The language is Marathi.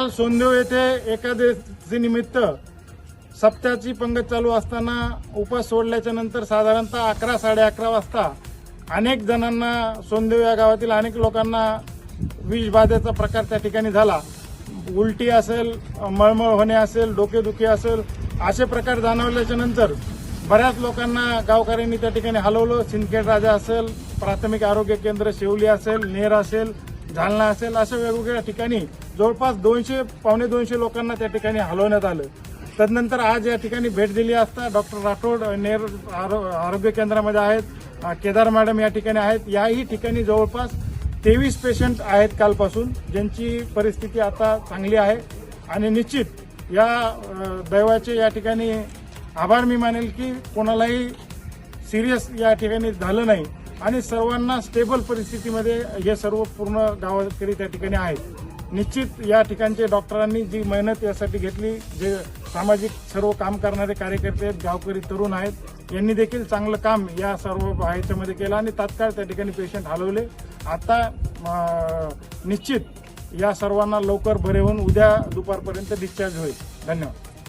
काल सोनदेव येथे एकादशी निमित्त सप्त्याची पंगत चालू असताना उपास सोडल्याच्या नंतर साधारणतः अकरा साडे अकरा वाजता अनेक जणांना सोनदेव या गावातील अनेक लोकांना विषबाधेचा प्रकार त्या ठिकाणी झाला. उलटी असेल मळमळ होणे असेल डोकेदुखी असेल असे प्रकार जाणवल्याच्या नंतर बऱ्याच लोकांना गावकऱ्यांनी त्या ठिकाणी हलवलं. सिंदखेड राजा असेल प्राथमिक आरोग्य केंद्र शेवली असेल नेर असेल जालना असेल अशा वेगवेगळ्या ठिकाणी जवळपास दोनशे पावणे दोनशे लोकांना त्या ठिकाणी हलवण्यात आलं. तदनंतर आज या ठिकाणी भेट दिली असता डॉक्टर राठोड नेर आरो- आरोग्य केंद्रामध्ये आहेत केदार मॅडम या ठिकाणी आहेत. याही ठिकाणी जवळपास तेवीस पेशंट आहेत कालपासून ज्यांची परिस्थिती आता चांगली आहे. आणि निश्चित या दैवाचे या ठिकाणी आभार मी मानेल की कोणालाही सिरियस या ठिकाणी झालं नाही. आणि सर्वांना स्टेबल परिस्थितीमध्ये हे सर्व पूर्ण गावकरी त्या ठिकाणी आहेत. निश्चित या ठिकाणचे डॉक्टरांनी जी मेहनत यासाठी घेतली जे सामाजिक सर्व काम करणारे कार्यकर्ते आहेत गावकरी तरुण आहेत यांनी देखील चांगलं काम या सर्व ह्याच्यामध्ये केलं आणि तात्काळ त्या ठिकाणी पेशंट हलवले. आता निश्चित या सर्वांना लवकर बरे होऊन उद्या दुपारपर्यंत डिस्चार्ज होईल. धन्यवाद.